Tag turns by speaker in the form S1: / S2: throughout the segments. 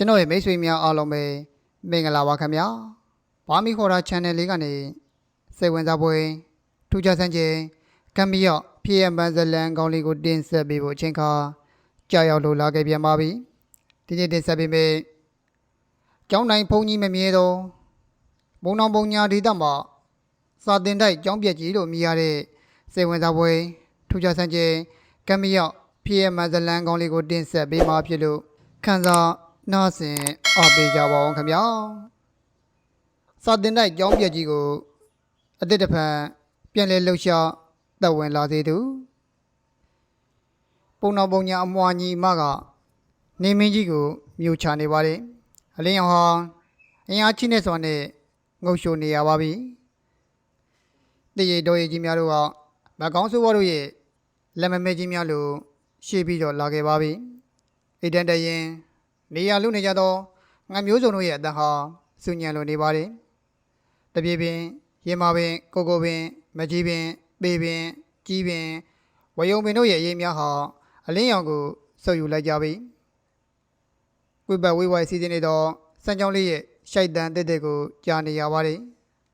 S1: ကျွန်တော်ရဲ့မိတ်ဆွေများအားလုံးပဲမင်္ဂလာပါခင်ဗျာဘာမီခေါ်တာ channel လေးကနေစိတ်ဝင်စားပွဲထူးခြားဆန်းခြင်းကမ်မီယော့ဖြစ်ရမန်ဇလန်ကောင်းလေးကိုတင်ဆက်ပေးဖို့အချိန်ခါကြာရောက်လို့လာခဲ့ပြန်ပါပြီဒီနေ့တင်ဆက်ပေးမယ့်ကျောင်းတိုင်းဘုံကြီးမမြဲတော့ဘုံတော်ဘုံညာဒေသမှာစာတင်တိုက်ကျောင်းပြက်ကြီးလို့မြည်ရတဲ့စိတ်ဝင်စားပွဲထူးခြားဆန်းခြင်းကမ်မီယော့ဖြစ်ရမန်ဇလန်ကောင်းလေးကိုတင်ဆက်ပေးမှာဖြစ်လို့ခန်းစား နားဆင်အားပေးကြပါအောင်ခင်ဗျာစာတင်တိုက်ကျောင်းပြက်ကြီးကိုအတိတ်တစ်ဖန်ပြန်လဲလှုပ်ရှားသက်ဝင်လာစေသူပုံတော်ပုံညာအမွာညီမကနေမင်းကြီးကိုမြို့ချနေပါတယ်အလင်းရောင်ဟာအင်အားချိနဲ့စွာနဲ့ငုတ်ရှိုနေရပါပြီတည်ရတော်ရည်ကြီးများတို့ကမကောင်းဆိုးဘောတို့ရဲ့လက်မမဲကြီးများလိုရှေ့ပြီးတော့လာခဲ့ပါပြီအိတ်တန်တရင် နေရလူနေကြသောငါမျိုးစုံတို့ရဲ့အတန်ဟာစုညံလိုနေပါတယ်။တပြေပင်ရင်မာပင်ကိုကိုပင် မကြီးပင် ပေပင်ကြီးပင်ဝယုံပင်တို့ရဲ့ရေးများဟာအလင်းရောင်ကိုဆုပ်ယူလိုက်ကြပြီ။ဝိပတ်ဝိဝိုင်စီစဉ်နေသောစံကြောင်းလေးရဲ့ရှိုက်တန်တက်တက်ကိုကြားနေရပါတယ်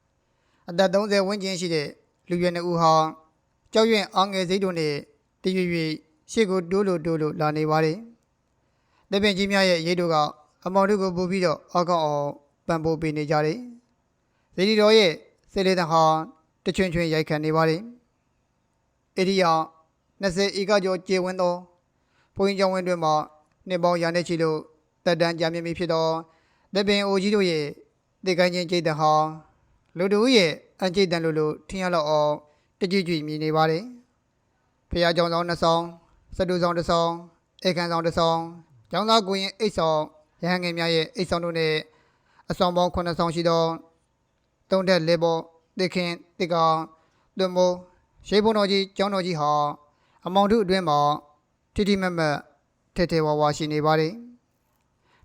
S1: ။အသက်30ဝန်းကျင်ရှိတဲ့လူရွယ်နှစ်ဦးဟာကြောက်ရွံ့အောင်ငယ်စိတ်တို့နဲ့တရွေ့ရွေ့ရှေ့ကိုတိုးလို့တိုးလို့လာနေပါတယ်။ လက်ပင်ကြီးများရဲ့ရေးတို့ကအမောင်တို့ကိုပို့ပြီးတော့အောက်ကောက်အောင်ပံပိုးပေးနေကြတယ်။ဇီဒီတော်ရဲ့စေလေတန်ဟာတချွင်ချွင်ရိုက်ခံနေပါတယ်။အေဒီယာ20ဧကကျော်ကျေဝန်းသောဘုန်းကြီးကျောင်းဝင်းတွင်မှနှစ်ပေါင်းရာနဲ့ချီလို့တက်တန်းကြာမြင့်ပြီဖြစ်သောလက်ပင်အိုကြီးတို့ရဲ့တေကိုင်းချင်းကျိတ်တန်ဟာလူတို့ရဲ့အန်ကျိတ်တန်လို့လို့ထင်ရတော့အောင်တကြွကြွမြည်နေပါတယ်။ဖះကြောင်ဆောင်နှစ်ဆောင်စတူဆောင်တစ်ဆောင်ဧကန်ဆောင်တစ်ဆောင် ကျောင်းသားကိုရင်အိတ်ဆောင်ရဟန်းငယ်များရဲ့အိတ်ဆောင်တို့နဲ့အဆောင်ပေါင်း9ဆောင်ရှိသောတုံးတက်လေပေါ်တေခင်တေကောင်တွမိုးရှိဘုံတော်ကြီးကျောင်းတော်ကြီးဟာအမောင်တို့အတွင်းမှာတိတိမတ်မတ်ထဲထဲဝါဝါရှိနေပါတယ်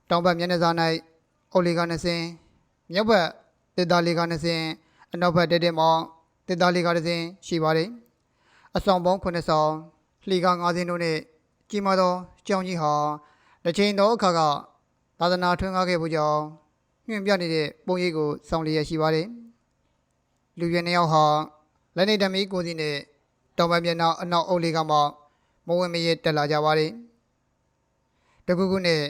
S1: တောင်ဘက်မျက်နှာစာ၌အုတ်လီကနှစ်စင်းမြောက်ဘက်တေတာလီကနှစ်စင်းအနောက်ဘက်တဲတဲမောင်တေတာလီကတစ်စင်းရှိပါတယ်အဆောင်ပေါင်း9ဆောင်လှီက9စင်းတို့နဲ့ကြီးမားသောကျောင်းကြီးဟာ တစ်ချိန်သောအခါကသာသနာထွန်းကားခဲ့ဖို့ကြောင့်ညွှန်ပြနေတဲ့ပုံရိပ်ကိုစောင့်လျက်ရှိပါတယ်။လူရွယ်နှစ်ယောက်ဟာလက်နေတမီကိုစီနဲ့တောင်ပန်းမျက်နှာအနောက်အုပ်လေးကမှမဝင်မရဲတက်လာကြပါတယ်။တကူကူနဲ့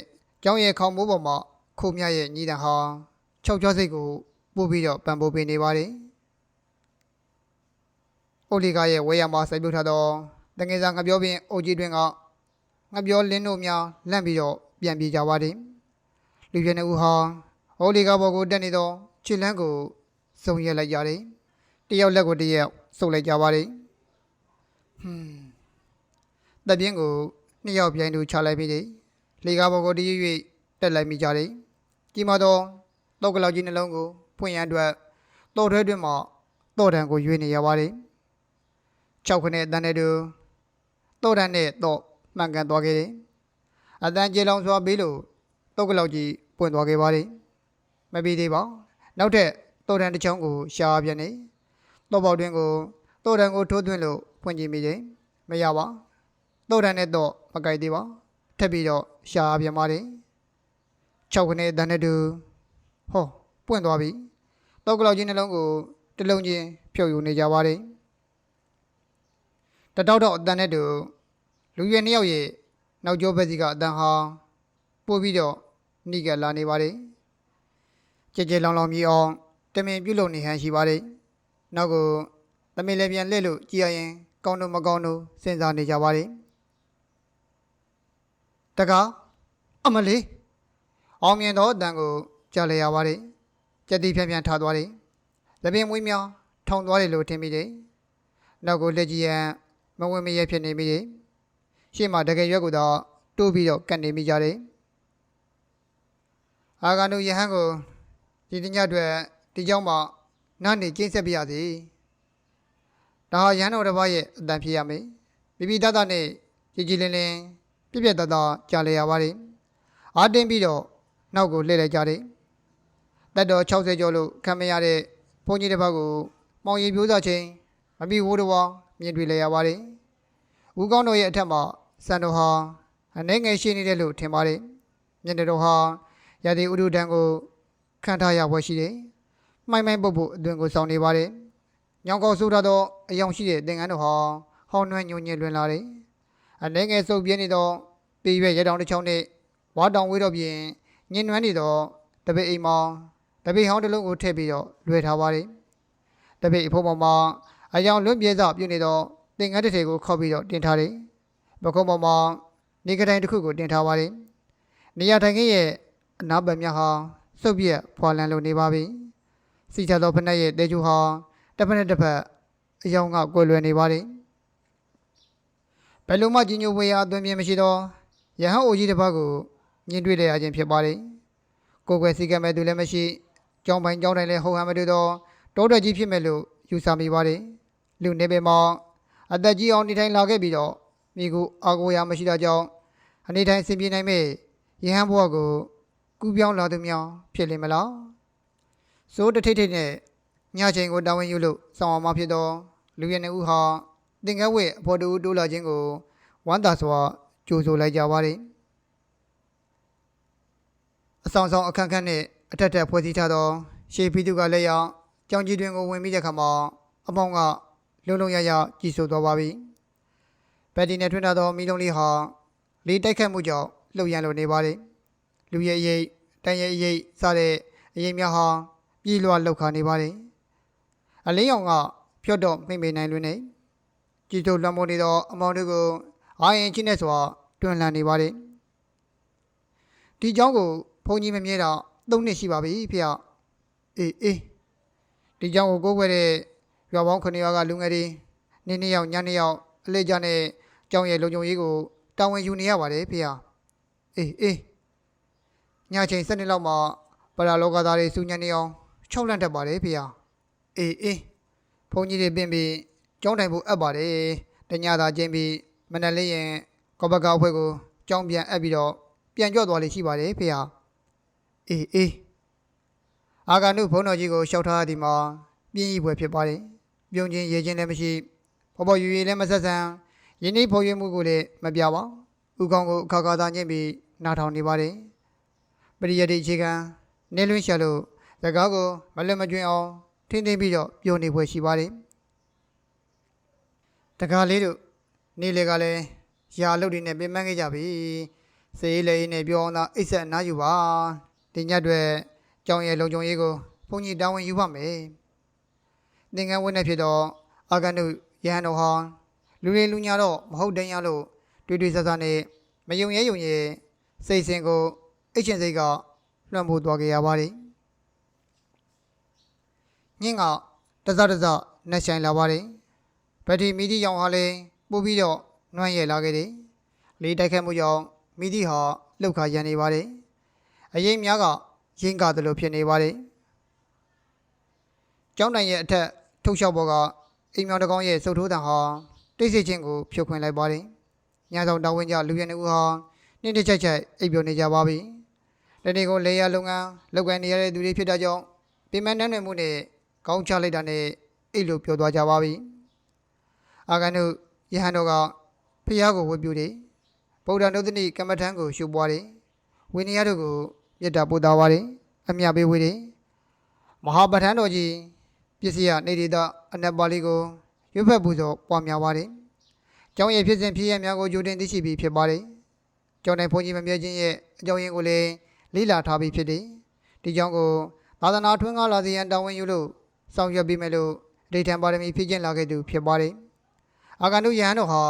S1: ကျောင်းရဲ့ခေါင်းမိုးပေါ်မှာခိုးမြရဲ့ညီတန်ဟာ၆ကျော်စိတ်ကိုပို့ပြီးတော့ပံပိုးပေးနေပါတယ်။အုပ်လေးကရဲ့ဝဲရမှာစိုက်ပြုတ်ထားသောတငယ်စာငပြောပင်အုပ်ကြီးတွင်က ငါပြောလင်းတို့များလန့်ပြီးတော့ပြန်ပြေးကြပါတယ်လူပြနေဦးဟာဟောလီကဘော်ကိုတက်နေတော့ခြေလန်းကိုစုံရက်လိုက်ကြတယ်တယောက်လက်ကိုတယောက်စုပ်လိုက်ကြပါတယ်ဟွန်းတပ်ပြင်းကိုနှစ်ယောက်ပြိုင်တူချလိုက်ပြီးတယ်လေကဘော်ကိုတရွေ့ရွေ့တက်လိုက်မိကြတယ်ကြီးမတော့တောက်ကလောက်ကြီးနှလုံးကိုဖွင့်ရန်အတွက်တော်ထဲတွင်မှတော်တန်ကိုရွေးနေရပါတယ်၆ခနဲ့အတန်းတဲ့တူတော်တန်နဲ့တော့ မှန်ကန်သွားခဲ့တယ်။အတန်ကြေလောင်စွာပေးလို့တုတ်ကလောက်ကြီးပွင့်သွားခဲ့ပါတယ်။မပြီးသေးပါ။နောက်ထပ်တုတ်တန်တစ်ချောင်းကိုရှာပြန်နေ။တုတ်ပေါက်တွင်ကိုတုတ်တန်ကိုထိုးသွင်းလို့ဖွင့်ကြည့်မိတယ်။မရပါ။တုတ်တန်နဲ့တော့မကြိုက်သေးပါ။ထပ်ပြီးတော့ရှာပြန်ပါတယ်။၆ခနဲ့တန်တဲ့တူဟောပွင့်သွားပြီ။တုတ်ကလောက်ကြီးနှလုံးကိုတစ်လုံးချင်းဖြုတ်ယူနေကြပါတယ်။တတောက်တော့အတန်နဲ့တူ လူရွယ်နှစ်ယောက်ရဲ့နောက်ကျောဘက်စီကအတန်ဟာပို့ပြီးတော့နှိကလာနေပါတယ်ကြဲကြဲလောင်လောင်မြည်အောင်တမင်ပြုတ်လုံနေဟန်ရှိပါတယ်နောက်ကိုတမင်လည်းပြန်လှည့်လို့ကြည်ရရင်ကောင်းတော့မကောင်းတော့စဉ်းစားနေကြပါတယ်တကားအမလေးအောင်မြင်သောအတန်ကိုကြားလျရပါတယ်ကြက်တိဖြန်းဖြန်းထားသွားတယ်လက်ပင်မွေးများထောင်သွားတယ်လို့ထင်မိတယ်နောက်ကိုလက်ကြည့်ရန်မဝင်မရဲဖြစ်နေမိတယ် ရှေ့မှာတကယ်ရွက်ကိုတော့တိုးပြီးတော့ကတ်နေမိကြတယ်အာဂန္တုယဟန်ကိုဒီတညအတွက်ဒီကြောင့်မှနတ်နေကျင်းဆက်ပြရသည်ဒါဟာယဟန်တော်တစ်ပါးရဲ့အတန်ဖြစ်ရမယ်ပြပြတတ်တနဲ့ကြည်ကြည်လင်လင်ပြပြတတ်တကြားလေရပါတယ်အာတင်းပြီးတော့နောက်ကိုလှည့်လိုက်ကြတယ်တက်တော်60ကျော်လို့ခံမရတဲ့ဘုန်းကြီးတစ်ပါးကိုမောင်ရီပြိုးစားချင်းမပြီးဝိုးတော်မြင်တွေ့လေရပါတယ် ဦးကောင်းတော်ရဲ့အထက်မှာစံတော်ဟာအနေငယ်ရှိနေတယ်လို့ထင်ပါတယ်။မျက်နှာတော်ဟာရာသီဥတုတန်းကိုခံထားရပွဲရှိတယ်။မှိုင်းမိုင်းပုတ်ဖို့အတွင်ကိုဆောင်နေပါတယ်။ညောင်ကောက်ဆိုးထားသောအယောင်ရှိတဲ့သင်္ကန်းတို့ဟာဟောင်းနှွမ်းညွန်ညင်လွင်လာတယ်။အနေငယ်စုပ်ပြင်းနေသောပေရွက်ရတောင်တစ်ချောင်းနှင့်ဝါတောင်ဝေးတော့ပြင်ညင်နွမ်းနေသောတပိတ်အိမ်မောင်တပိတ်ဟောင်းတစ်လုံးကိုထည့်ပြီးတော့လွယ်ထားပါတယ်။တပိတ်အဖို့ပေါ်မှာအယောင်လွန့်ပြဲစွာပြုတ်နေသော သင်္ကန်းတစ်ထည်ကိုခောက်ပြီးတော့တင်ထားတယ်။ပကုံးပေါ်မှာနေကတိုင်းတစ်ခုကိုတင်ထားပါတယ်။နေရာထိုင်ခင်းရဲ့အနားပတ်များဟာစုပ်ပြက်ဖွာလန်လိုနေပါပြီ။စီချသောဖက်နှက်ရဲ့တဲကျူဟာတစ်ဖက်နဲ့တစ်ဖက်အယောင်ကကွယ်လွယ်နေပါတယ်။ဘယ်လိုမှကြီးညိုဝေးရအသွင်ပြင်းမရှိသောရဟန်းအိုကြီးတစ်ပတ်ကိုမြင်တွေ့ရခြင်းဖြစ်ပါတယ်။ကိုယ်ွယ်စီကံမဲ့သူလည်းမရှိကြောင်းပိုင်ကြောင်းတိုင်းလည်းဟုတ်ဟန်မတွေ့သောတောတက်ကြီးဖြစ်မဲ့လို့ယူဆမိပါတယ်။လူနေပေမှာ အသက်ကြီးအောင်နေထိုင်လာခဲ့ပြီးတော့မိကိုအာကိုရာမရှိတာကြောင့်အနေထိုင်ဆင်ပြေနိုင်မဲ့ရဟန်းဘဝကိုကူးပြောင်းလာသူများဖြစ်လိမ့်မလား။စိုးတထိတ်ထိတ်နဲ့ညချိန်ကိုတာဝန်ယူလို့ဆောင်အောင်မဖြစ်တော့လူရည်နေဦးဟာသင်္ကန်းဝတ်အဖို့တူတိုးလာခြင်းကိုဝမ်းသာစွာကြိုဆိုလိုက်ကြပါတယ်။အဆောင်ဆောင်အခန်းခန်းနဲ့အထက်ထက်ဖွဲ့စည်းထားသောရှေးဖီသူကလည်းရောက်ကြောင်ကြီးတွင်ကိုဝင်ပြီးတဲ့ခါမှာအပေါင်းက လုံလုံရရကြည်ဆိုသွားပါပြီ။ဘက်တီနဲ့ထွန်းထားသောမီလုံးလေးဟာလေးတိုက်ခတ်မှုကြောင့်လှုပ်ရန်လိုနေပါတယ်။လူရဲ့အရေးတန်ရဲ့အရေးစတဲ့အရေးများဟာပြေးလွှားလောက်ခါနေပါတယ်။အလင်းရောင်ကဖြော့တော့မိမ့်မိန်နိုင်လွင်နေကြည်ဆိုလွှမ်းမိုးနေသောအမောင်တို့ကိုအာရင်ချင်းနဲ့စွာတွန်းလှန်နေပါတယ်။ဒီเจ้าကိုဘုန်းကြီးမမြဲတော့၃နှစ်ရှိပါပြီဖေ။အေးအေးဒီเจ้าကိုကိုးခွဲတဲ့ ရွာပေါင်း9ရွာကလူငယ်တွေနေ့နေ့ရောက်ညနေရောက်အလေးကြနဲ့ကျောင်းရဲ့လုံခြုံရေးကိုတာဝန်ယူနေရပါတယ်ဖေ။အေးအေးညချိန်7နှစ်လောက်မှပရာလောကသားတွေစူညံနေအောင်ခြောက်လန့်တတ်ပါတယ်ဖေ။အေးအေးဘုန်းကြီးတွေပြင်ပြီးကျောင်းတိုင်ဖို့အပ်ပါတယ်။တညသာချင်းပြီးမနက်လေးရင်ကောဘကောက်ဖွဲ့ကိုကျောင်းပြန်အပ်ပြီးတော့ပြန်ကြော့သွားလိမ့်ရှိပါတယ်ဖေဟာအေးအေးအာဂန္ဓုဘုန်းတော်ကြီးကိုရှောက်ထားသည်မှာပြင်းဤပွဲဖြစ်ပါတယ် ပြုံးချင်းရေချင်းလည်းမရှိဘောဘောယူရီလည်းမဆက်ဆံယင်းဤဖော်ရွေမှုကိုလည်းမပြပါဥကောင်းကိုအခါခါသာညှင့်ပြီးနားထောင်နေပါတယ်ပရိယတ်တိအခြေခံနေလွင့်ရှာလို့စကားကိုမလွတ်မကျွင်အောင်ထင်းထင်းပြီးတော့ပြောနေပွဲရှိပါတယ်တကားလေးတို့နေ့လေကလည်းရာအလုပ်တွေနဲ့ပြင်ပန်းခဲ့ကြပြီစေးလေးနဲ့ပြောအောင်သာအိတ်ဆက်အနားယူပါတင်ညတ်တွေကြောင်ရဲ့လုံခြုံရေးကိုဘုန်းကြီးတာဝန်ယူပါမယ် သင်္ကန်းဝင်းနဲ့ဖြစ်တော့အာဂန်တို့ရဟန်းတော်ဟောင်းလူတွေလူညာတော့မဟုတ်တန်ရလို့တွေ့တွေ့ဆဆနဲ့မယုံရဲယုံရဲစိတ်စင်ကိုအိတ်ချင်စိတ်ကလွှမ်းမိုးသွားကြရပါတယ်ညင်းကတစတစနှက်ဆိုင်လာပါတယ်ဗတိမီဒီရောင်ဟာလည်းပို့ပြီးတော့နှွမ်းရလာခဲ့တယ်။လေးတိုက်ခတ်မှုကြောင့်မိသည့်ဟာလှုပ်ခါရန်နေပါတယ်။အရင်များကရင်းကားတယ်လို့ဖြစ်နေပါတယ်။ကျောင်းတိုင်ရဲ့အထက် ထုတ်လျှောက်ပေါ်ကအိမ်မြောင်တကောင်းရဲ့စုပ်ထိုးတံဟာတိတ်ဆိတ်ခြင်းကိုဖြုတ်ခွင်းလိုက်ပါတယ်။ညဆောင်တောင်းဝင်ကြလူရည်နေဦးဟာနှင်းတစ်ချက်ချက်အိပ်ပျော်နေကြပါပြီ။တနေ့ကိုလေယာလုပ်ငန်းလုပ်ကိုင်နေရတဲ့သူတွေဖြစ်တာကြောင့်ပင်မနှမ်းနယ်မှုနဲ့ကောင်းချလိုက်တာနဲ့အိတ်လို့ပြောသွားကြပါပြီ။အာဂန်တို့ယဟန်တော်ကဖျားကိုဝတ်ပြုတယ်ဗုဒ္ဓနုဒ္ဓနိကမ္မထံကိုရှုပွားတယ်ဝိနည်းတို့ကိုမေတ္တာပို့သားပါတယ်အမြပေးဝေးတယ်မဟာပဋ္ဌာန်းတော်ကြီး ပစ္စည်းနေရတဲ့အနက်ပါဠိကိုရွတ်ဖက်ပူဇော်ပွားများပါတယ်ကျောင်းရဲ့ဖြစ်စဉ်ဖြစ်ရများကိုကြိုတင်သိရှိပြီးဖြစ်ပါတယ်ကျောင်းတိုင်းဘုန်းကြီးမမြဲခြင်းရဲ့အကြောင်းရင်းကိုလည်းလေ့လာထားပြီးဖြစ်တယ်ဒီကြောင့်ကိုသာသနာထွန်းကားလာစေရန်တာဝန်ယူလို့ဆောင်ရွက်ပြီးမယ်လို့အဋ္ဌံပါရမီဖြည့်ကျင့်လာခဲ့သူဖြစ်ပါတယ်အာဂန္တုယဟန်တို့ဟာ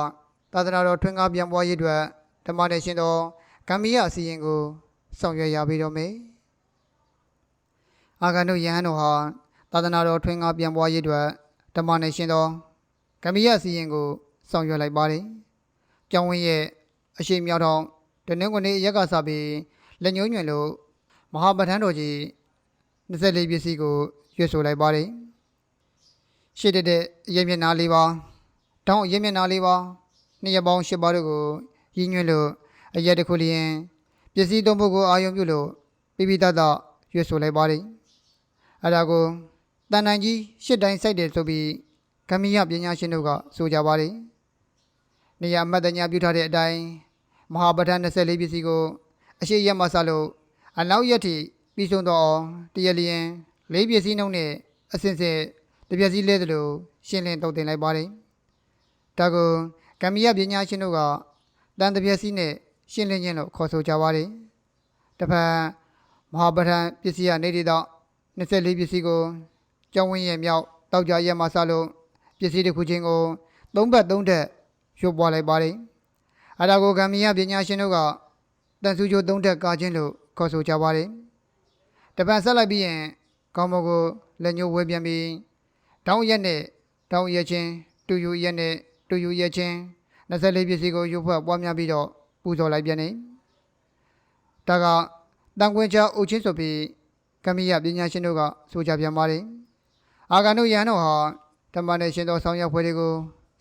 S1: သာသနာတော်ထွန်းကားပြန်ပွားရေးအတွက်ဓမ္မနဲ့ရှင်တော်ဂမ်ဘီယာအစီရင်ကိုဆောင်ရွက်ရပြီးတော့မယ်အာဂန္တုယဟန်တို့ဟာ သာသနာတော်ထွန်းကားပြန်ပွားရေးအတွက်ဓမ္မနဲ့ရှင်တော်ဂမ်ဘီယာအစီရင်ကိုဆောင်ရွက်လိုက်ပါတယ်ကျောင်းဝင်းရဲ့အရှိန်မြောက်ထောင်တနင်္ဂနွေနေ့ရက်ကစားပြီးလက်ညှိုးညွှန်လို့မဟာပဋ္ဌာန်းတော်ကြီး24ပစ္စည်းကိုရွတ်ဆိုလိုက်ပါတယ်ရှေ့တက်တဲ့အရေးမျက်နှာလေးပါတောင်းအရင်မျက်နှာလေးပါနှစ်ရက်ပေါင်း၈ပါးတို့ကိုရည်ညွှန်းလို့အရက်တစ်ခုလျင်ပစ္စည်းသုံးဖို့ကိုအာရုံပြုလို့ပြပြတတ်တော့ရွတ်ဆိုလိုက်ပါတယ်အဲ့ဒါကို တန်တန်ကြီးရှစ်တိုင်းစိုက်တယ်ဆိုပြီးဂမီယပညာရှင်တို့ကဆိုကြပါတယ်နေရာမတ်တညာပြုထားတဲ့အတိုင်းမဟာပဋ္ဌာန်း24ပစ္စည်းကို အရှိရက်မှစလို့အနောက်ရက်ထိပြီးဆုံးတော့တရလျင်လေးပစ္စည်းနှုံးနဲ့အစင်စစ်တပစ္စည်းလဲသလိုရှင်းလင်းတုံတင်လိုက်ပါတယ်ဒါကိုကမ္မီယပညာရှင်တို့ကတန်တပစ္စည်းနဲ့ရှင်းလင်းခြင်းလို့ခေါ်ဆိုကြပါတယ်တစ်ဖက်မဟာပဋ္ဌာန်းပစ္စည်းရနေတိတော့24ပစ္စည်းကို ကျောင်းဝင်းရဲ့မြောက်တောက်ကြရက်မှာစလို့ပစ္စည်းတစ်ခုချင်းကိုသုံးဘက်သုံးထက်ရွတ်ပွားလိုက်ပါတယ်အဒါကိုကမ္မီယပညာရှင်တို့ကတန်စုချိုသုံးထက်ကာခြင်းလို့ခေါ်ဆိုကြပါတယ်တပန်ဆက်လိုက်ပြီးရင်ကောင်းမကိုလက်ညှိုးဝဲပြန်ပြီးတောင်းရက်နဲ့တောင်းရက်ချင်းတူယူရက်နဲ့တူယူရက်ချင်း24ပစ္စည်းကိုရွတ်ဖွဲ့ပွားများပြီးတော့ပူဇော်လိုက်ပြန်နေဒါကတန်ခွင်ချအုပ်ချင်းဆိုပြီးကမ္မီယပညာရှင်တို့ကဆိုကြပြန်ပါတယ် အာဂန္တုယန်တို့ဟာဓမ္မနဲ့ရှင်တော်ဆောင်ရွက်ဖွဲ့တွေကို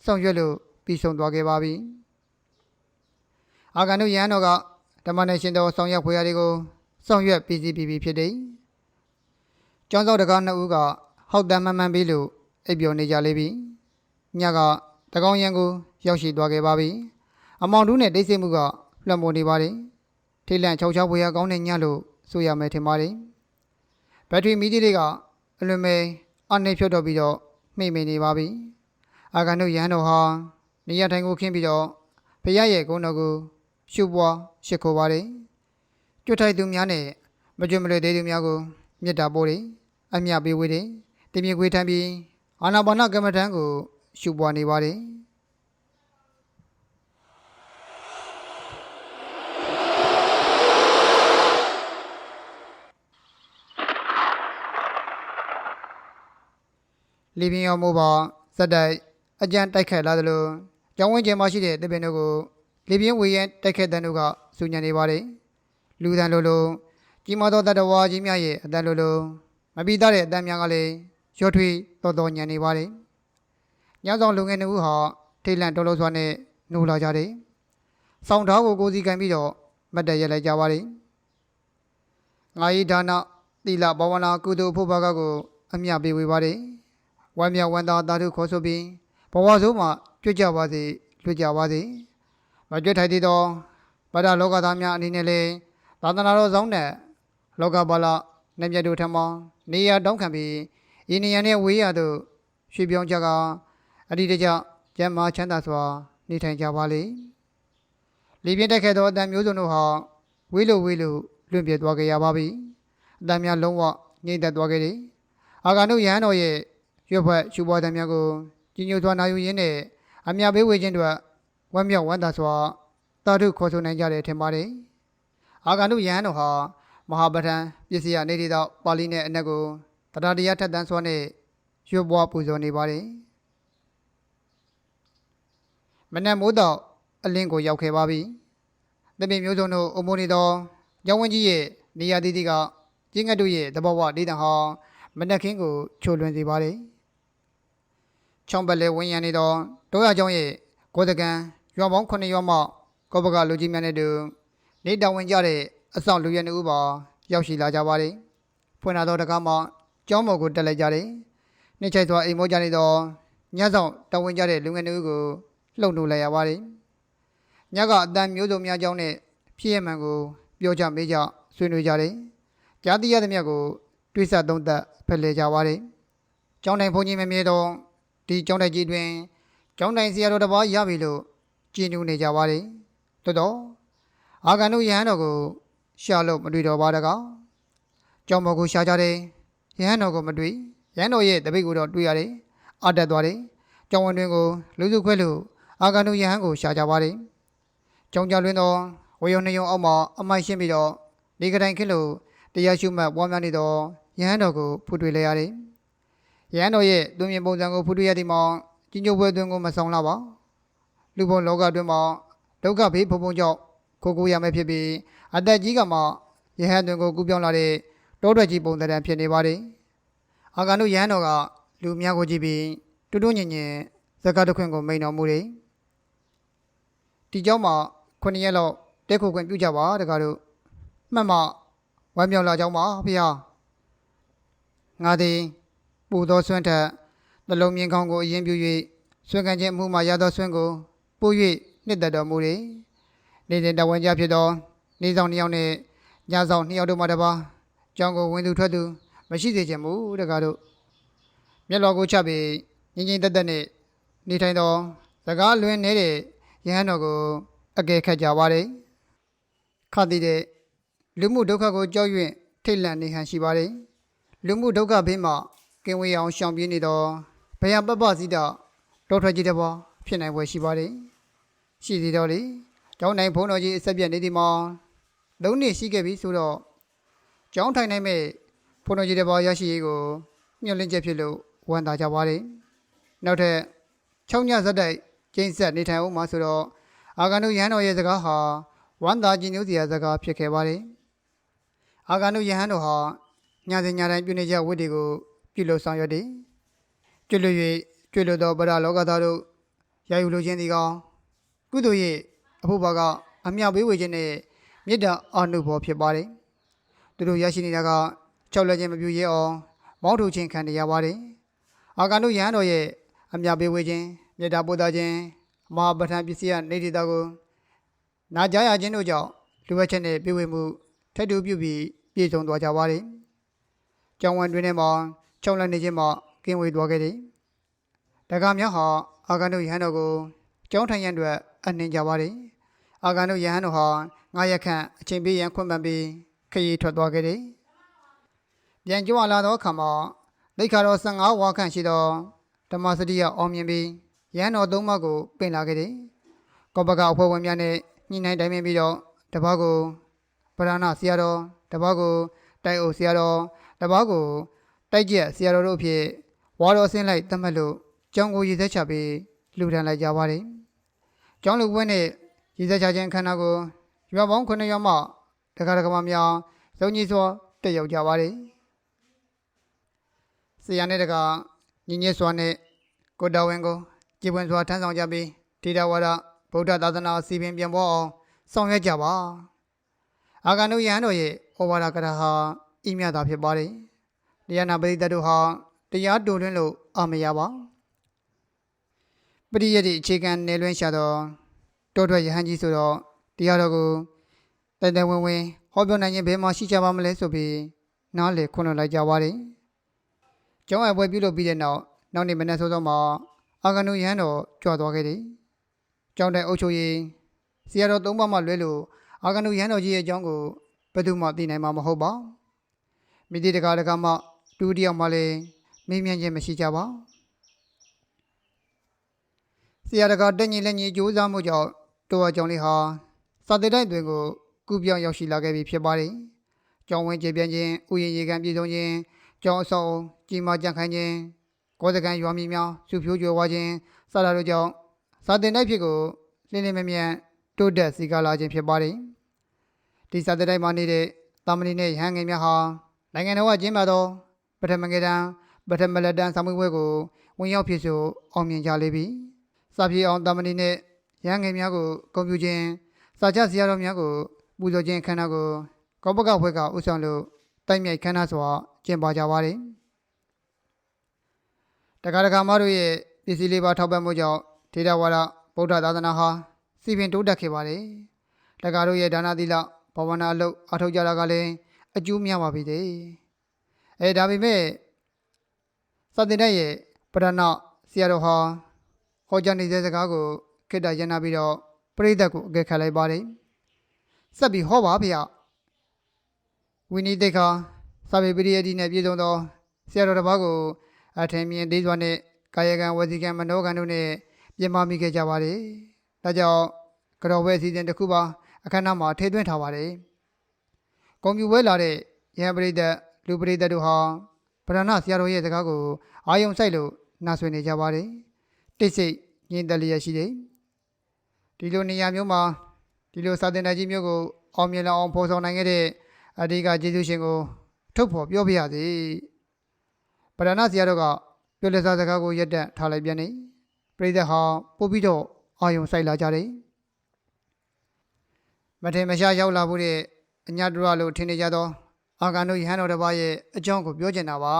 S1: ဆောင်ရွက်လို့ပြီးဆုံးသွားခဲ့ပါပြီအာဂန္တုယန်တို့ကဓမ္မနဲ့ရှင်တော်ဆောင်ရွက်ဖွဲ့ရတွေကိုဆောင်ရွက်ပြီးစီးပြီးပြီဖြစ်တယ်ကျောင်းစောတကားနှစ်ဦးကဟောက်တမ်းမှန်မှန်ပြီးလို့အိပ်ပျော်နေကြလေပြီညကတကောင်းရန်ကိုရောက်ရှိသွားခဲ့ပါပြီအမောင်တူးနဲ့တိတ်ဆိတ်မှုကလွှမ်းမိုးနေပါတယ်ထိတ်လန့်ချောက်ချောက်ဖွေရကောင်းတဲ့ညလို့ဆိုရမယ်ထင်ပါတယ်ဘက်ထရီမီဒီလေးကအလွန်မဲ အနေဖြုတ်တော့ပြီးတော့မှိတ်မိနေပါပြီအာဂန်တို့ရဟန်းတော်ဟာနေရထိုင်ကိုခင်းပြီးတော့ဖရရဲ့ကုန်းတော်ကိုရှုပ်ပွားရှ िख ိုပါတယ်ကျွတ်ထိုက်သူများနဲ့မကြွမလွယ်သေးသူများကိုမေတ္တာပို့တယ်အမြပေးဝေးတယ်တင်မြေခွေးထမ်းပြီးအာနာပါနကမ္မထံကိုရှုပ်ပွားနေပါတယ် လီဘီယောမိုးပါဇက်တိုက်အကြံတိုက်ခတ်လာသလိုကျောင်းဝင်းကျင်းမှာရှိတဲ့တပင်တို့ကိုလီဘီယဝေရန်တိုက်ခတ်တဲ့တို့ကစူညံနေပါတယ်လူတန်လိုလိုကြီးမားသောတတဝါကြီးများရဲ့အတန်လိုလိုမပြီးသားတဲ့အတန်များကလည်းရော့ထွေးတော်တော်ညံနေပါတယ်ညဆောင်လူငယ်နှစ်ဦးဟာထိတ်လန့်တော်လို့စွာနဲ့နှိုးလာကြတယ်ဆောင်းထားကိုကိုစီကံပြီးတော့မတ်တရက်လိုက်ကြပါတယ်ငါဤဒါနသီလဘဝနာကုသိုလ်ဖို့ဘာကကို အမြပေးဝေပါတယ် ဝမ်းမြောက်ဝမ်းသာသာဓုခေါ်ဆိုပြီးဘဝဆုံးမှာကြွကြပါစေလွတ်ကြပါစေမကြွထိုက်သေးသောဗဒလောကသားများအနေနဲ့လည်းသာသနာတော်ဆောင်တဲ့လောကပါလနေမြတ်တို့ထံမှနေရာတောင်းခံပြီးဤနေရာနှင့်ဝေးရသို့ရွှေပြောင်းကြကအတ္တိတကြကျမ်းမာချမ်းသာစွာ နေထိုင်ကြပါလေလေပြင်းတက်ခဲ့သောအတန်မျိုးစုံတို့ဟာဝေးလို့ဝေးလို့လွင့်ပြသွားကြရပါပြီအတန်များလုံးဝငြိမ့်သက်သွားခဲ့တယ်အာဂန္တုယဟန်တော်ရဲ့ ရွတ်ဖက်ရှုပွားတဲ့များကိုကြီးညိုစွာနာယူရင်းနဲ့အမြပေးဝေခြင်းတို့ဝမ်းမြောက်ဝမ်းသာစွာတာထုခေါ်ဆိုနိုင်ကြတယ်ထင်ပါတယ်။အာဂန္တုယဟန်တော်ဟာမဟာပဋ္ဌာန်းပစ္စည်းရနေတိတော့ပါဠိနဲ့အနက်ကိုတရားတရားထက်သန်စွာနဲ့ရွတ်ပွားပူဇော်နေပါတယ်။မနက်မိုးတော့အလင်းကိုရောက်ခဲ့ပါပြီ။တပင်မျိုးစုံတို့အုံမိုးနေသောကျောင်းဝင်းကြီးရဲ့နေရာတိတိကကျင်းငတ်တို့ရဲ့တဘောဝဒေသဟောင်းမနက်ခင်းကိုချိုလွင်စေပါတယ်။ ချောင်းပလဲဝင်းရံနေသောတောရကျောင်းရဲ့ကိုယ်တကန်ရွာပေါင်း9ရွာမှကောပကလူကြီးများနဲ့တူနေတောင်ဝင်ကြတဲ့အဆောင်လူရဲနှစ်ဦးပါရောက်ရှိလာကြပါတယ်။ဖွင့်လာသောတကားမှကျောင်းပေါ်ကိုတက်လိုက်ကြတယ်။နှိမ့်ချိုက်စွာအိမ်မောကြနေသောညဆောင်တောင်ဝင်ကြတဲ့လူငယ်နှစ်ဦးကိုလှုပ်နှိုးလိုက်ရပါတယ်။ညကအတန်မျိုးစုံများကြောင်းနဲ့ဖြစ်ရမှန်ကိုပြောကြမေးကြဆွေးနွေးကြတယ်။ကြားသိရသမျှကိုတွေးဆသုံးသပ်ဖက်လှယ်ကြပါသည်။ကျောင်းတိုင်ဘုန်းကြီးမမြဲတော့ ဒီကျောင်းတိုင်ကြီးတွင်ကျောင်းတိုင်ဆရာတော်တစ်ပါးရပြီလို့ကြည်နူးနေကြပါသည်။တော်တော်အာဂန်တို့ယဟန်တော်ကိုရှာလို့မတွေ့တော့ပါတကား။ကျောင်းပေါ်ကိုရှာကြတယ်။ယဟန်တော်ကိုမတွေ့။ယဟန်တော်ရဲ့တပိတ်ကိုတော့တွေ့ရတယ်။အတက်သွားတယ်။ကျောင်းဝင်တွင်ကိုလူစုခွဲလို့အာဂန်တို့ယဟန်ကိုရှာကြပါသည်။ကျောင်းကြလွင်သောဝေယုံနှယုံအောက်မှာအမိုက်ရှင်းပြီးတော့ဒီကတိုင်ခင်းလို့တရားရှုမှတ်ပွားများနေသောယဟန်တော်ကိုဖူးတွေ့လိုက်ရတယ်။ ရဟန်းတော်ရဲ့တွင်မြင်ပုံစံကိုဖုတ္တရတိမောင်ကြီးညို့ပွဲအတွင်းကိုမဆောင်တော့ပါလူဘုံလောကအတွင်းမှာဒုက္ခဘေးဖုံဖုံကြောင့်ကိုကိုရမယ်ဖြစ်ပြီးအသက်ကြီးကမှယဟန်တွင်ကိုကူးပြောင်းလာတဲ့တောထွက်ကြီးပုံသဏ္ဍာန်ဖြစ်နေပါတယ်အာဂန်တို့ယဟန်တော်ကလူများကိုကြည့်ပြီးတွတွညင်ညင်ဇကတခွင်ကိုမိန်တော်မူတယ်ဒီကြောင့်မှခုနှစ်ရက်လောက်တက်ခုခွင်ပြုကြပါတကားတို့မှတ်မှဝမ်းမြောက်လာကြောင်းပါဖေဟာငါသည် ပူသောဆွမ်းထက်နှလုံးမြင်ကောင်းကိုအရင်ပြု၍ဆွမ်းခံခြင်းအမှုမှာရသောဆွမ်းကိုပို့၍နှစ်သက်တော်မူ၏နေစဉ်တဝန်ကြဖြစ်သောနေဆောင်တစ်ယောက်နှင့်ညဆောင်နှစ်ယောက်တို့မှတပါကျောင်းကိုဝင်သူထွက်သူမရှိစေချင်ဘူးတကားတို့မျက်လောကိုချပြီးငင်းငင်းတက်တက်နဲ့နေထိုင်သောစကားလွင်နေတဲ့ယဟန်တော်ကိုအကဲခတ်ကြပါတယ်ခတ်တည်တဲ့လူမှုဒုက္ခကိုကြောက်ရွံ့ထိတ်လန့်နေဟန်ရှိပါတယ်လူမှုဒုက္ခဘေးမှာ ကင်းဝေးအောင်ရှောင်ပြေးနေသောဘယပပစည်းတော်တော်ထွက်ကြီးတစ်ပါးဖြစ်နိုင်ပွဲရှိပါတယ်ရှိသေးတော်လေကျောင်းနိုင်ဘုန်းတော်ကြီးအဆက်ပြတ်နေသည်မှာလုံးနေရှိခဲ့ပြီဆိုတော့ကျောင်းထိုင်နိုင်မဲ့ဘုန်းတော်ကြီးတစ်ပါးရရှိရေးကိုမျှော်လင့်ချက်ဖြစ်လို့ဝန်တာကြပါတယ်နောက်ထပ်6ညဇက်တိုက်ကျင်းဆက်နေထိုင်အောင်မှာဆိုတော့အာဂန္တုယဟန်တော်ရဲ့စကားဟာဝန်တာကြည်ညိုစရာစကားဖြစ်ခဲ့ပါတယ်အာဂန္တုယဟန်တော်ဟာညစဉ်ညတိုင်းပြုနေကြဝတ်တွေကို ပြုလို့ဆောင်ရွက်တယ်ကျွလွ၍ကျွလွသောဗရလောကသားတို့ရယူလိုခြင်းဒီကောင်ကုသိုလ်ရဲ့အဖို့ဘာကအမြောက်ပေးဝေခြင်းနဲ့မေတ္တာအာနုဘောဖြစ်ပါတယ်သူတို့ရရှိနေတာကကြောက်လက်ခြင်းမပြူရဲအောင်မောင်းထုတ်ခြင်းခံရပါတယ်အာဂန္တုယဟန်တော်ရဲ့အမြောက်ပေးဝေခြင်းမေတ္တာပို့တာခြင်းအမဟာပဋ္ဌာန်းပစ္စည်းရနေတည်တာကိုနာကြားရခြင်းတို့ကြောင့်လူဝဲချက်နဲ့ပြေဝေမှုထက်တူပြုပြီးပြည့်စုံသွားကြပါတယ်။ကျောင်းဝန်တွင်ထဲမှာ ခြုံလက်နေခြင်းမှာကင်းဝေသွားခဲ့တယ်။တက္ကမြောက်ဟာအာဂန္တုယဟန်တော်ကိုကျောင်းထိုင်ရန်အတွက်အနှင်ကြပါတယ်။အာဂန္တုယဟန်တော်ဟာငါးရက်ခန့်အချိန်ပေးရန်ခွင့်ပန်ပြီးခရီးထွက်သွားခဲ့တယ်။ပြန်ကြွလာသောအခါမှာလိခါတော်15ဝါခန့်ရှိသောဓမ္မစတိယအောင်မြင်ပြီးရဟန်းတော်သုံးပါးကိုပင့်လာခဲ့တယ်။ကောပကအဖွဲ့ဝင်များနဲ့ညှိနှိုင်းတိုင်ပင်ပြီးတော့တပားကိုပရဏဆရာတော်တပားကိုတိုက်အုပ်ဆရာတော်တပားကို တိုက်ကျက်ဆရာတော်တို့အဖြစ်ဝါတော်အစင်းလိုက်တတ်မှတ်လို့ကျောင်းကိုရည်သက်ချပြီးလူထန်လိုက်ကြပါတယ်။ကျောင်းလူပွဲနဲ့ရည်သက်ချခြင်းခန္ဓာကိုရွာပေါင်း9ရွာမှတက္ကရာကမများစုံကြီးစွာတက်ရောက်ကြပါတယ်။ဆရာနဲ့တကညီညွတ်စွာနဲ့ကိုတော်ဝင်ကိုကြည်ပွင့်စွာထမ်းဆောင်ကြပြီးထေရဝါဒဗုဒ္ဓသာသနာစီပင်ပြန်ပေါ်အောင်ဆောင်ရွက်ကြပါအာဂန္တုယဟန်တော်ရဲ့ဩဝါဒကရဟာဤမြတာဖြစ်ပါတယ် တရားနာပရိသတ်တို့ဟာတရားတူလွင်းလို့အာမရပါပရိယတ်ဒီအခြေခံနယ်လွင်းရှာတော့တောထွက်ယဟန်ကြီးဆိုတော့တရားတော်ကိုတိုင်တိုင်ဝင်ဝင်ဟောပြောနိုင်ခြင်းဘယ်မှာရှိကြပါမလဲဆိုပြီးနားလေခွန်းလွှတ်လိုက်ကြပါတယ်ကျောင်းအပွဲပြုလုပ်ပြီးတဲ့နောက်နောက်နေ့မနက်စောစောမှာအာဂန္တုယဟန်တော်ကြွသွားခဲ့တယ်ကျောင်းတဲ့အုပ်ချုပ်ရေးဆရာတော်သုံးပါးမှလွဲလို့အာဂန္တုရဟန်းတော်ကြီးရဲ့အကြောင်းကိုဘယ်သူမှသိနိုင်မှာမဟုတ်ပါမိတိတကာတကာမှ တူတယောက်မှလည်းမေးမြန်းခြင်းမရှိကြပါဆရာတကာတက်ညီလက်ညီကြိုးစားမှုကြောင့်တော်အကြောင်းလေးဟာစာတေတိုက်တွင်ကိုကုပြောင်းရောက်ရှိလာခဲ့ပြီဖြစ်ပါတယ်ကျောင်းဝင်ကျေပြန့်ခြင်းဥယျာဉ်ရေကန်ပြည်ဆုံးခြင်းကျောင်းအဆောင်ကြီးမားကြံ့ခိုင်ခြင်းကောစကန်ရွာမြေများစုဖြိုးကြွယ်ဝခြင်းစတာတို့ကြောင့်စာတင်တိုက်ဖြစ်ကိုလင်းလင်းမြမြတိုးတက်စီကားလာခြင်းဖြစ်ပါတယ်ဒီစာတင်တိုက်မှာနေတဲ့တာမဏိနဲ့ရဟန်းငယ်များဟာနိုင်ငံတော်ကကျင်းပသော ပထမငယ်တန်းပထမလက်တန်းစာမေးပွဲကိုဝင်ရောက်ဖြစ်ဆိုအောင်မြင်ကြလေပြီစာပြေအောင်တာမဏိနဲ့ရဟန်းငယ်များကိုဂုဏ်ပြုခြင်းစာချဆရာတော်များကိုပူဇော်ခြင်းခန္ဓာကိုကောပကဘွဲကဥဆောင်လို့တိုက်မြိုက်ခန္ဓာစွာကျင့်ပါကြပါတယ်တက္ကရာကမတို့ရဲ့ပစ္စည်းလေးပါထောက်ပံ့မှုကြောင့်ထေရဝါဒဗုဒ္ဓသာသနာဟာစီပင်တိုးတက်ခဲ့ပါတယ်တက္ကရာတို့ရဲ့ဒါနသီလဘာဝနာအလုပ်အထောက်ကြတာကလည်းအကျိုးများပါပြီတဲ့ အဲဒါပေမဲ့စတင်တဲ့ရဲ့ပရဏဆရာတော်ဟာဟောကြားနေတဲ့စကားကိုခေတ္တရနာပြီးတော့ပရိသတ်ကိုအကဲခတ်လိုက်ပါတယ်ဆက်ပြီးဟောပါဗျဝိနည်းတိတ်ခါစာပေပရိယတိနဲ့ပြည်စုံသောဆရာတော်တစ်ပါးကိုအထင်မြင်သေးစွာနဲ့ကာယကံဝစီကံမနောကံတို့နဲ့ပြင်မာမိခဲ့ကြပါတယ်ဒါကြောင့်ကတော်ဝဲအစီအစဉ်တစ်ခုပါအခမ်းအနားမှာထည့်သွင်းထားပါတယ်ကွန်ပျူဝဲလာတဲ့ရဟန်းပရိသတ် လူပရိသတ်တို့ဟာဗရဏဆရာတော်ရဲ့စကားကိုအာယုံဆိုင်လို့နားဆွေနေကြပါတယ်တိတ်ဆိတ်ညင်တယ်လျက်ရှိတယ်ဒီလိုနေရာမျိုးမှာဒီလိုစာသင်တိုက်ကြီးမျိုးကိုအောင်မြင်လာအောင်ဖော်ဆောင်နိုင်ခဲ့တဲ့အဓိကကျေးဇူးရှင်ကိုထုတ်ဖော်ပြောပြရစေပရဏဆရာတော်ကပြောလက်စားစကားကိုရက်တက်ထားလိုက်ပြန်နေပရိသတ်ဟာပို့ပြီးတော့အာယုံဆိုင်လာကြတယ်မထေမရှားရောက်လာဖို့တဲ့အညာတရလို့ထင်နေကြသော အာဂန္တို့ယဟန်တော်တစ်ပါးရဲ့အကြောင်းကိုပြောချင်တာပါ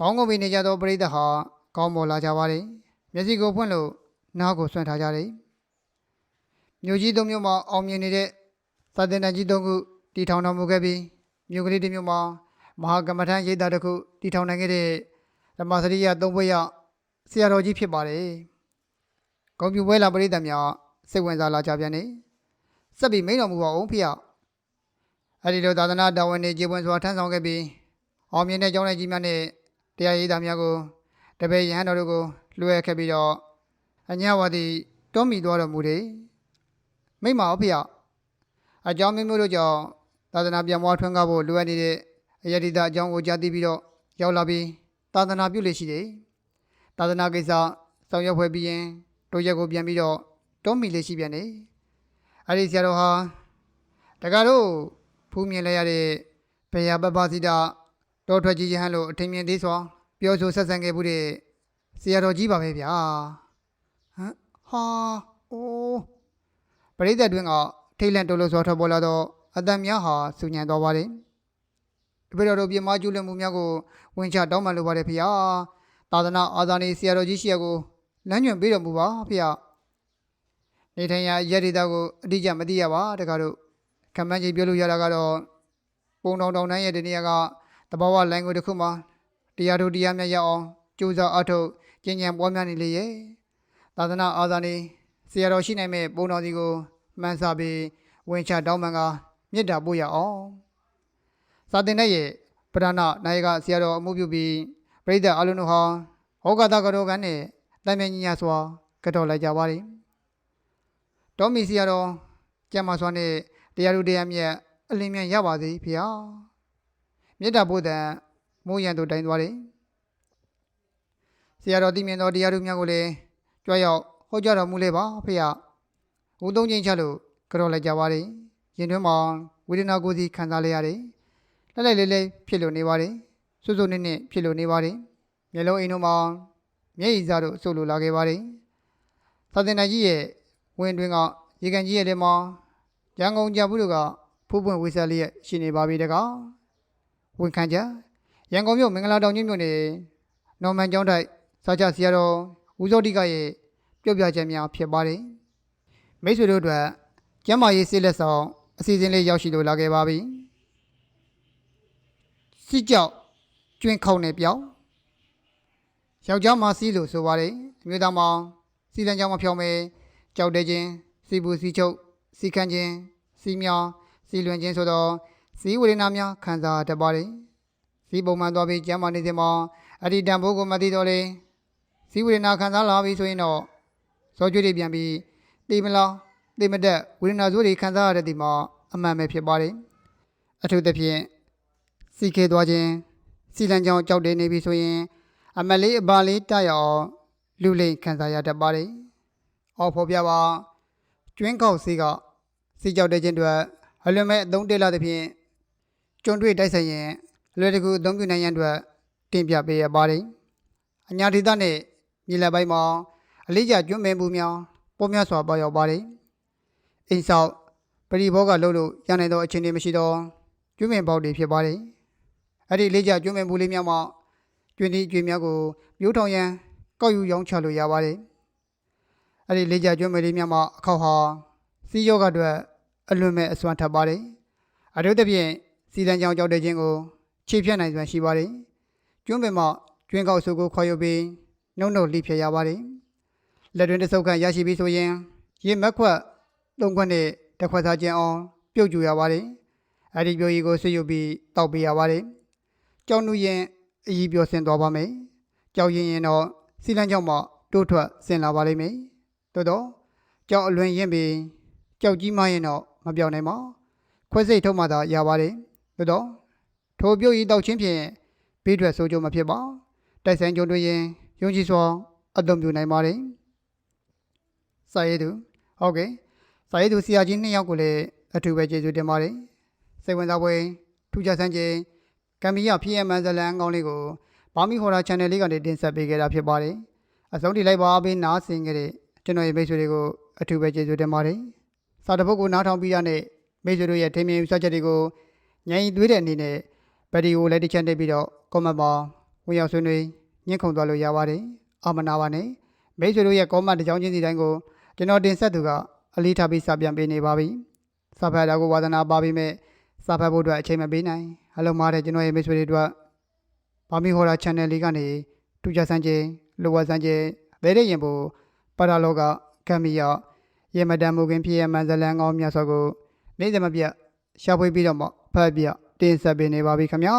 S1: ကောင်းကုန်ပြီနေကြသောပရိသတ်ဟာကောင်းပေါ်လာကြပါတယ်မျက်စိကိုဖွင့်လို့နားကိုဆွန့်ထားကြတယ်မြို့ကြီးသုံးမြို့မှာအောင်မြင်နေတဲ့စာတင်တန်ကြီးသုံးခုတည်ထောင်တော်မူခဲ့ပြီးမြို့ကလေးတစ်မြို့မှာမဟာကမ္မထံရိပ်သာတစ်ခုတည်ထောင်နိုင်ခဲ့တဲ့ဓမ္မစရိယသုံးဘွဲ့ရဆရာတော်ကြီးဖြစ်ပါတယ်။ဂုံပြူပွဲလာပရိသတ်များစိတ်ဝင်စားလာကြပြန်နေ။စက်ပြီးမိန်တော်မူပါအောင်ဖေရ။ အဲဒီလိုသာသနာတော်ဝင်တွေကျေပွန်စွာထမ်းဆောင်ခဲ့ပြီးအောင်မြင်တဲ့ကျောင်းလိုက်ကြီးများနဲ့တရားရေးသားများကိုတပည့်ရဟန်းတော်တို့ကိုလွှဲခဲ့ပြီးတော့အညာဝတိတောမိသွားတော်မူတယ်။မိမ့်ပါအောင်ဖေရ။အကြောင်းမျိုးမျိုးတို့ကြောင့်သာသနာပြန်ပွားထွန်းကားဖို့လိုအပ်နေတဲ့အယတိတအကြောင်းကိုကြားသိပြီးတော့ရောက်လာပြီးသာသနာပြုလေရှိတယ်။သာသနာကိစ္စဆောင်ရွက်ဖွဲ့ပြီးရင်တို့ရက်ကိုပြန်ပြီးတော့တောမိလေရှိပြန်တယ်။အဲဒီဆရာတော်ဟာတကားတို့ ဖူးမြင်လိုက်ရတဲ့ဘေယပပစီတာတော်ထွက်ကြီးရဟန်းလို့အထင်မြင်သေးစွာပြောဆိုဆက်ဆံခဲ့မှုတဲ့ဆရာတော်ကြီးပါပဲဗျာဟမ်ဟာအိုးပရိသတ်တွင်ကထိတ်လန့်တုန်လှုပ်စွာထွက်ပေါ်လာတော့အတန်များဟာစူညံတော်ပါတယ်တပည့်တော်တို့ပြမကျူးလွန်မှုများကိုဝင်ချတောင်းပန်လိုပါတယ်ဖေဟာသာသနာအာဇာနည်ဆရာတော်ကြီးရှိရကိုလမ်းညွှန်ပေးတော်မူပါဖေဟာနေထိုင်ရာရက်ဒေတာကိုအတိအကျမသိရပါတကားတို့ ခံမှန်းကြီးပြောလို့ရတာကတော့ပုံတော်တောင်တန်းရဲ့ဒီနေရာကတဘာဝလိုင်းကိုတစ်ခုမှာတရားတို့တရားမြတ်ရအောင်ကြိုးစားအထောက်ကျင့်ကြံပွားများနေလေရဲ့သာသနာအာဇာနည်ဆရာတော်ရှိနိုင်မဲ့ပုံတော်စီကိုမှန်းဆပြီးဝင်ချတောင်းပန်ကမေတ္တာပို့ရအောင်စာတင်တဲ့ရဲ့ပဓာနာနာယကဆရာတော်အမှုပြုပြီးပြိဿအလုံးတို့ဟာဟောကတာကတော်ကန်းနဲ့တန်မြင့်ညာစွာကတော့လိုက်ကြပါလိမ့်တော်မီဆရာတော်ကျမ်းမာစွာနဲ့ တရားတို့တရားမြတ်အလင်းမြန်ရပါစေဖေဟာမေတ္တာပို့တဲ့မိုးရန်တို့တိုင်းသွားတယ်ဆရာတော်တည်မြင်တော်တရားတို့များကိုလည်းကြွရောက်ဟောကြားတော်မူလေပါဖေဟာဦးသုံးချင်းချလို့ကတော့လိုက်ကြပါလိမ့်ရင်တွင်းမှာဝေဒနာကိုယ်စီခံစားလိုက်ရတယ်လက်လိုက်လေးလေးဖြစ်လို့နေပါတယ်စွစွနစ်နစ်ဖြစ်လို့နေပါတယ်မျက်လုံးအိမ်တို့မှာမျက်ရည်စားတို့ဆုပ်လို့လာခဲ့ပါတယ်သာသနာကြီးရဲ့ဝင်တွင်ကရေကန်ကြီးရဲ့ထဲမှာ ရန်ကုန်ကြဘူးတို့ကဖူးပွင့်ဝေးစားလေးရှိနေပါပြီတကားဝန်ခံကြရန်ကုန်မြို့မင်္ဂလာတောင်ကြီးမြို့နယ်နော်မန်ကျောင်းတိုက်စာချဆရာတော်ဦးစောတိကရဲ့ပြောပြချက်များဖြစ်ပါတယ်မိတ်ဆွေတို့အတွက်ကျမ်းမာရေးဆေးလက်ဆောင်အစီအစဉ်လေးရောက်ရှိလို့လာခဲ့ပါပြီစီကြောက်ကျွင်းခေါင်းနဲ့ပြောင်းယောက်ျားမစီးလို့ဆိုပါတယ်အမျိုးသားမစီလန်ကြောင်မဖြောင်းမဲကြောက်တဲ့ချင်းစီပူစီချုပ် စီခန့်ချင်းစီမြောင်းစီလွင်ချင်းဆိုတော့စီဝေဒနာများခံစားတတ်ပါတယ်စီပုံမှန်သွားပြီးကျမ်းမာနေစဉ်မှာအဒီတန်ဖိုးကိုမသိတော့လေစီဝေဒနာခံစားလာပြီဆိုရင်တော့စောကျွေးတွေပြန်ပြီးတိမလားတိမတက်ဝေဒနာဆိုးတွေခံစားရတဲ့ဒီမှာအမှန်ပဲဖြစ်ပါတယ်အထူးသဖြင့်စီခဲသွားခြင်းစီလန်ကြောင်ကြောက်တယ်နေပြီဆိုရင် အမလေးအပါလေးတရအောင်လူလိမ်ခံစားရတတ်ပါတယ်အော်ဖော်ပြပါ ကျွင်းကောက်စီကစီကြောက်တဲ့ခြင်းတွေအလွန်မဲ့အသုံးတက်လာသဖြင့်ကျွန်းတွေ့တိုက်ဆိုင်ရင်အလွယ်တကူအသုံးပြုနိုင်ရန်အတွက်တင်ပြပေးရပါတယ်အညာဒေသနဲ့မြေလက်ပိုင်းမှာအလေးကျကျွန်းပင်ပူများပေါ်များစွာပေါရောက်ပါတယ်အိမ်ဆောက်ပရိဘောကလှုပ်လို့ရနိုင်သောအခြေအနေမရှိတော့ကျွန်းပင်ပေါက်တွေဖြစ်ပါတယ်အဲ့ဒီလေးကျကျွန်းပင်ပူလေးများမှာကျွန်းဒီကျွေများကိုမျိုးထောင်ရန်ကောက်ယူရောင်းချလို့ရပါတယ် အဲ့ဒီလေးကျကျွန်းပင်လေးများမှာအခောက်ဟာစီးယောဂအတွက်အလွန်မဲ့အစွမ်းထပ်ပါတယ်အထူးသဖြင့်စီတန်းကြောင်ကြောက်တဲ့ခြင်းကိုခြေဖြတ်နိုင်စွမ်းရှိပါတယ်ကျွန်းပင်မှာကျွင်းကောက်စုကိုခေါ်ယူပြီးနှုတ်နှုတ်လိဖြစ်ရပါတယ်လက်တွင်တစ်စုပ်ခန့်ရရှိပြီဆိုရင်ရေမက်ခွက်သုံးခွက်နဲ့တစ်ခွက်သားကျင်းအောင်ပြုတ်ကျူရပါတယ်အဲ့ဒီပြိုကြီးကိုဆွယူပြီးတောက်ပေးရပါတယ်ကြောင်နူရင်အကြီးပြောဆင်းသွားပါမယ်ကြောက်ရင်ရင်တော့စီလန်းကြောင့်မှတိုးထွက်ဆင်းလာပါလိမ့်မယ် သို့တော့ကြောက်အလွန်ရင်ပြီးကြောက်ကြီးမရင်တော့မပြောင်းနိုင်ပါခွဲစိတ်ထုတ်မှသာရပါတယ်သို့တော့ထိုပြုတ်ကြီးတောက်ချင်းဖြင့်ဘေးထွက်ဆိုးကြမဖြစ်ပါတိုက်ဆိုင်ကြုံတွေ့ရင်ယုံကြည်စွာအသုံးပြုနိုင်ပါတယ်စာရေးသူဟုတ်ကဲ့စာရေးသူဆရာကြီးနှစ်ယောက်ကိုလည်းအထူးပဲကျေးဇူးတင်ပါတယ်စိတ်ဝင်စားပွဲထူးခြားဆန်းခြင်းကံမီရဖြစ်ရမှန်ဇလန်ကောင်းလေးကိုဘာမီဟော်ရာ channel လေးကနေတင်ဆက်ပေးခဲ့တာဖြစ်ပါတယ်အဆုံးထိလိုက်ပါပေးနားဆင်ခဲ့တဲ့ ကျွန်တော်ရဲ့မိတ်ဆွေတွေကိုအထူးပဲကျေးဇူးတင်ပါတယ်စာတစ်ပုဒ်ကိုနားထောင်ပြီးရတဲ့မိတ်ဆွေတို့ရဲ့ထင်မြင်ယူဆချက်တွေကိုညင်သွေးတဲ့အနေနဲ့ဗီဒီယိုလည်းတစ်ချက်တက်ပြီးတော့ comment မှာဝင်ရောက်ဆွေးနွေးညှင့်ခုန်သွားလို့ရပါတယ်အာမနာပါနဲ့မိတ်ဆွေတို့ရဲ့ comment တစ်ကြောင်းချင်းစီတိုင်းကိုကျွန်တော်တင်ဆက်သူကအလေးထားပြီးစပြန်ပေးနေပါပြီစာဖတ်တာကိုဝါသနာပါပြီးမဲ့စာဖတ်ဖို့အတွက်အချိန်မပေးနိုင်အလုံးမားတဲ့ကျွန်တော်ရဲ့မိတ်ဆွေတွေအတွက်ဘာမီဟော်ရာ channel လေးကနေတူချစမ်းခြင်းလိုဝစမ်းခြင်းဘဲတဲ့ရင်ဖို့ ပါတာလောကကံမီယရေမတန်မူခင်ဖြစ်ရမှန်ဇလန်ကောင်းမြတ်စွာကိုနေ့စဉ်မပြတ်ရှာဖွေပြီးတော့မှဖတ်ပြတင်ဆက်ပေးနေပါပြီခင်ဗျာ